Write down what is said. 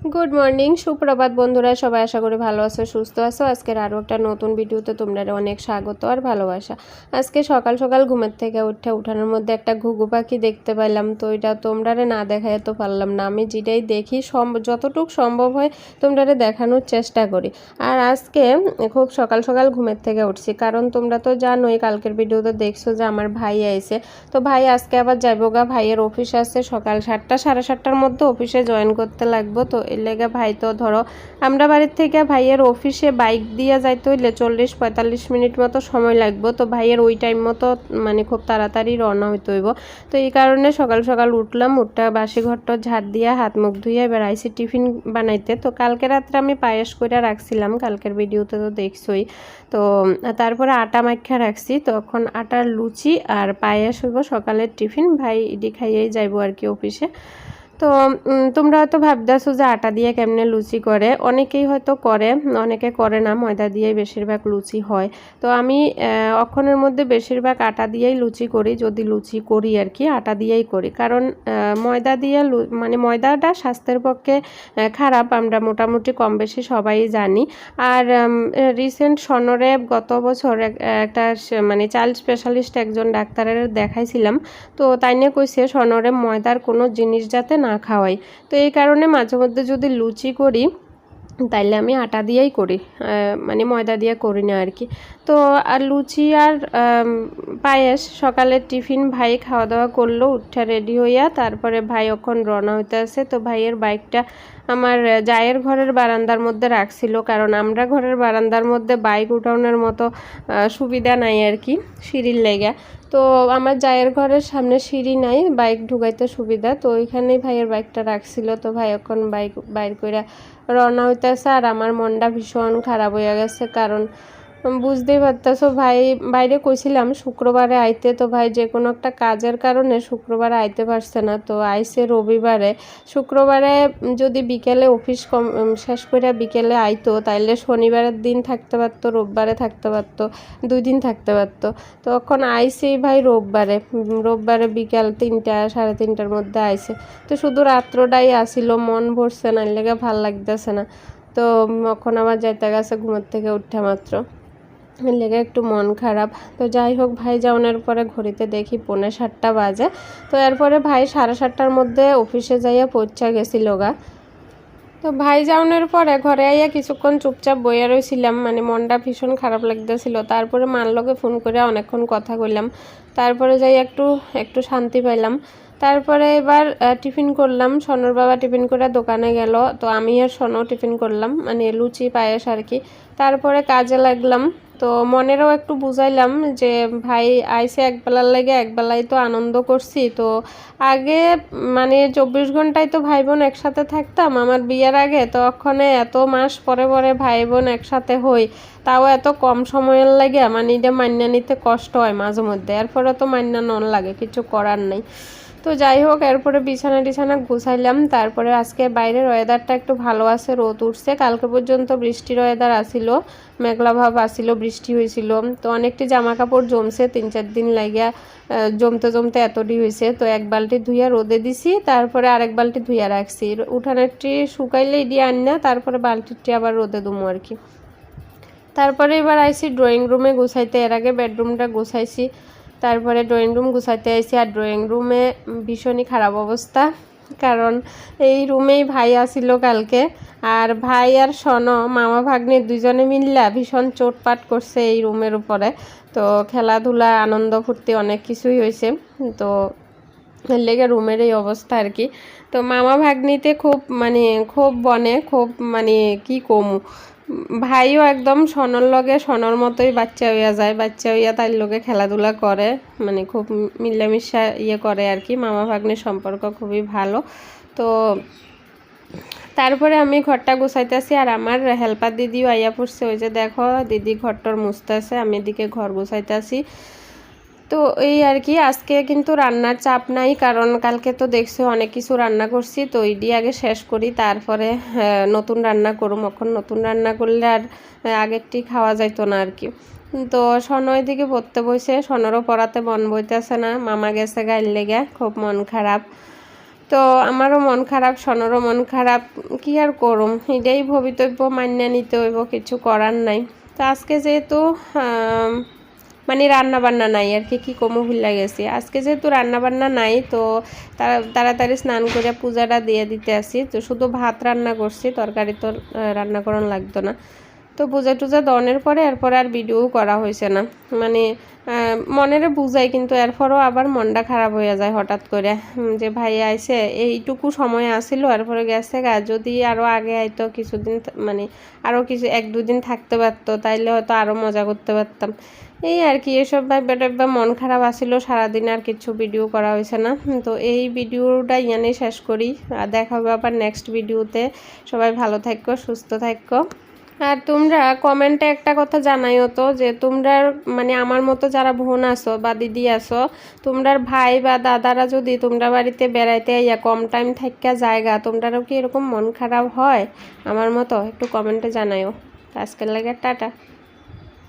Good morning সুপ্রভাত বন্ধুরা। সবাই আশা করি ভালো আছো, সুস্থ আছো। আজকের আরও একটা নতুন ভিডিওতে তোমরা অনেক স্বাগত আর ভালোবাসা। আজকে সকাল সকাল ঘুমের থেকে উঠে উঠানোর মধ্যে একটা ঘুঘু পাখি দেখতে পাইলাম। তো এটা তোমরারে না দেখাই তো পারলাম না। আমি যেটাই দেখি যতটুকু সম্ভব হয় তোমরারে দেখানোর চেষ্টা করি। আর আজকে খুব সকাল সকাল ঘুমের থেকে উঠছি। কারণ তোমরা তো জানোই, কালকের ভিডিওতে দেখছ যে আমার ভাই আইছে। তো ভাই আজকে আবার যাইব গা। ভাইয়ের অফিস আছে। সকাল সাতটা, সাড়ে সাতটার মধ্যে অফিসে জয়েন করতে লাগবো। তো এর লেগে, ভাই, তো ধরো, আমরা বাড়ির থেকে ভাইয়ের অফিসে বাইক দিয়ে যাইতে হইলে চল্লিশ পঁয়তাল্লিশ মিনিট মতো সময় লাগবো। তো ভাইয়ের ওই টাইম মতো মানে খুব তাড়াতাড়ি রওনা হইতে হইব। তো এই কারণে সকাল সকাল উঠলাম উঠটা বাসি ঘরটা ঝাড় দিয়ে হাত মুখ ধুয়ে এবার আইসি টিফিন বানাইতে। তো কালকে রাত্রে আমি পায়েস করে রাখছিলাম, কালকের ভিডিওতে তো দেখছই। তো তারপরে আটা মাখা রাখছি, তখন আটার লুচি আর পায়েস হইব সকালের টিফিন। ভাই, ইডি খাইয়েই যাইবো আর কি অফিসে তো তোমরা হয়তো ভাবতেছো যে আটা দিয়ে কেমনে লুচি করে? অনেকেই হয়তো করে, অনেকে করে না, ময়দা দিয়েই বেশিরভাগ লুচি হয়। তো আমি অক্ষণের মধ্যে বেশিরভাগ আটা দিয়েই লুচি করি, যদি লুচি করি আর কি, আটা দিয়েই করি। কারণ ময়দা দিয়ে মানে ময়দাটা স্বাস্থ্যের পক্ষে খারাপ, আমরা মোটামুটি কম বেশি সবাই জানি। আর রিসেন্ট সনরে গত বছর একটা মানে চাইল্ড স্পেশালিস্ট একজন ডাক্তারের দেখাইছিলাম। তো তাই নিয়ে কইছে সনরে ময়দার কোনো জিনিস যাতে না খাওয়াই। তো এই কারণে মাঝে মধ্যে যদি লুচি করি, তাইলে আমি আটা দিয়েই করি। মানে ময়দা দিয়ে করি না আর কি তো আর লুচি আর পায়েস সকালের টিফিন ভাই খাওয়া দাওয়া করল, উঠা রেডি হইয়া তারপরে ভাই ওখন রওনা হইতে আছে। তো ভাইয়ের বাইকটা আমার জায়ের ঘরের বারান্দার মধ্যে রাখছিল, কারণ আমরা ঘরের বারান্দার মধ্যে বাইক উঠানোর মতো সুবিধা নাই আর কি সিঁড়ির লেগা। তো আমার জায়ের ঘরের সামনে সিঁড়ি নাই, বাইক ঢুকাইতে সুবিধা। তো ওইখানেই ভাইয়ের বাইকটা রাখছিল। তো ভাই এখন বাইক, বাইর করে রওনা হইতেছে। আর আমার মনটা ভীষণ খারাপ হয়ে গেছে। কারণ বুঝতেই পারতেছো, ভাই, বাইরে কইছিলাম শুক্রবারে আইতে, তো ভাই যে কোনো একটা কাজের কারণে শুক্রবারে আইতে পারছে না, তো আইসে রবিবারে। শুক্রবারে যদি বিকেলে অফিস কম শেষ করে বিকেলে আইতো, তাইলে শনিবারের দিন থাকতে পারতো, রোববারে থাকতে পারতো, দুই দিন থাকতে পারতো। তখন আইসেই ভাই রোববারে রোববারে বিকাল তিনটা, সাড়ে তিনটার মধ্যে আইসে তো শুধু রাত্রটাই আসিল, মন ভরছে না, এর লেগে ভালো লাগতেছে না। তো এখন আমার যাইতে গেছে ঘুমের থেকে উঠে মাত্র। লেগে একটু মন খারাপ। তো যাই হোক, ভাই যাওয়ানোর পরে ঘড়িতে দেখি পৌনে সাতটা বাজে। তো এরপরে ভাই সাড়ে সাতটার মধ্যে অফিসে যাইয়া পৌঁছা গেছিল গা। তো ভাই যাওয়ানোর পরে ঘরে আইয়া কিছুক্ষণ চুপচাপ বইয়া রয়েছিলাম মানে মনটা ভীষণ খারাপ লাগতেছিল। তারপরে মার ফোন করে অনেকক্ষণ কথা কইলাম। তারপরে যাই একটু একটু শান্তি পাইলাম। তারপরে এবার টিফিন করলাম। সনর বাবা টিফিন করে দোকানে গেল। তো আমি আর সনও টিফিন করলাম মানে লুচি, পায়েস আর কি। তারপরে কাজে লাগলাম। তো মনেরও একটু বুঝাইলাম যে, ভাই আইসে একবেলার লেগে একবেলায় তো আনন্দ করছি। তো আগে মানে চব্বিশ ঘন্টায় তো ভাই বোন একসাথে থাকতাম। আমার বিয়ের আগে তো ওখানে এত মাস পরে পরে ভাই বোন একসাথে হই। তাও এত কম সময়ের লাগে মানে এটা মান্যা নিতে কষ্ট হয় মাঝে মধ্যে। এরপরে তো মান্যা নন লাগে, কিছু করার নেই। তো যাই হোক, এরপরে বিছানা টিছানা গুছাইলাম। তারপরে আজকে বাইরের ওয়েদারটা একটু ভালো আছে, রোদ উঠছে। কালকে পর্যন্ত বৃষ্টির ওয়েদার আসিল মেঘলা ভাব আসিল বৃষ্টি হয়েছিল। তো অনেকটি জামা কাপড় জমছে, তিন চার দিন লাগিয়া জমতে জমতে এতটি হয়েছে। তো এক বালটি ধুইয়া রোদে দিছি, তারপরে আরেক বালটি ধুইয়া রাখছি। উঠানেরটি শুকাইলে দিয়ে আন না, তারপরে বালতিটি আবার রোদে দুমো আর কি। তারপরে এবার আইসি ড্রয়িং রুমে গুছাইতে। এর আগে বেডরুমটা গুছাইছি। তারপরে ড্রয়িং রুম গুছাইতে আইসি আর ড্রয়িং রুমে ভীষণই খারাপ অবস্থা। কারণ এই রুমেই ভাই আসিল কালকে, আর ভাই আর সন মামা ভাগ্নে দুজনে মিললা ভীষণ চোটপাট করছে এই রুমের উপরে। তো খেলাধুলা, আনন্দ ফুর্তি অনেক কিছুই হয়েছে তো লেগে রুমের এই অবস্থা আর কি। তো মামা ভাগ্নিতে খুব মানে খুব বনে, খুব মানে কি কমু? ভাইও একদম সনর লগে সনর মতোই বাচ্চা হইয়া যায়। বাচ্চা হইয়া তার লগে খেলাধুলা করে মানে খুব মিলামিশা ইয়ে করে আর কি। মামা ভাগ্নের সম্পর্ক খুবই ভালো। তো তারপরে আমি ঘরটা গুছাইতেছি আর আমার হেল্পার দিদিও আইয়া পড়ছে। ওই যে দেখো, দিদি ঘরটর মুছতেছে, আমি এদিকে ঘর গুছাইতেছি। তো এই আর কি, আজকে কিন্তু রান্নার চাপ নাই, কারণ কালকে তো দেখছ অনেক কিছু রান্না করছি, তো ইডি আগে শেষ করি, তারপরে নতুন রান্না করুম। এখন নতুন রান্না করলে আর আগেরটি খাওয়া যাইতো না আর কি। তো সনয় দিকে পড়তে বসে সনেরও পড়াতে মন বইতেছে না, মামা গেছে গাইল লেগে, খুব মন খারাপ। তো আমারও মন খারাপ সনেরও মন খারাপ, কি আর করুম? এটাই ভবিতব্য, মান্য নিতে হইব, কিছু করার নাই। তো আজকে যেহেতু মানে রান্না বান্না নাই, আর কি কি কমো ভুলে গেছি আজকে যেহেতু রান্না বান্না নাই, তো তারা, তাড়াতাড়ি স্নান করে পূজাটা দিয়ে দিতে আসি। তো শুধু ভাত রান্না করছি, তরকারি তো রান্না করানো লাগতো না। তো পূজা টুজা দনের পরে এরপরে আর ভিডিও করা হয়েছে না। মানে মনেরে বুঝাই, কিন্তু এরপরও আবার মনটা খারাপ হয়ে যায় হঠাৎ করে। যে ভাই আইছে, এইটুকু সময় আসিল, এরপরে গেছে গা। যদি আরও আগে আইতো, কিছুদিন মানে আরও কিছু, এক দুদিন থাকতে পারতো, তাইলে হয়তো আরও মজা করতে পারতাম। এই আর কি, এসব ভাইবা টাইবা মন খারাপ আসিল, সারাদিন আর কিছু ভিডিও করা হয়েছে না। তো এই ভিডিওটা ইয়ানেই শেষ করি। আর দেখা হবে আবার নেক্সট ভিডিওতে সবাই ভালো থাকো, সুস্থ থাকো। আর তোমরা কমেন্টে একটা কথা জানাইও তো, যে তোমরা মানে আমার মতো যারা বোন আসো বা দিদি আছো, তোমরার ভাই বা দাদারা যদি তোমরা বাড়িতে বেড়াইতে আইয়া কম টাইম থাকা জায়গা, তোমরারও কি এরকম মন খারাপ হয়? আমার মতো একটু কমেন্টে জানাইও। আজকের লাগে টাটা।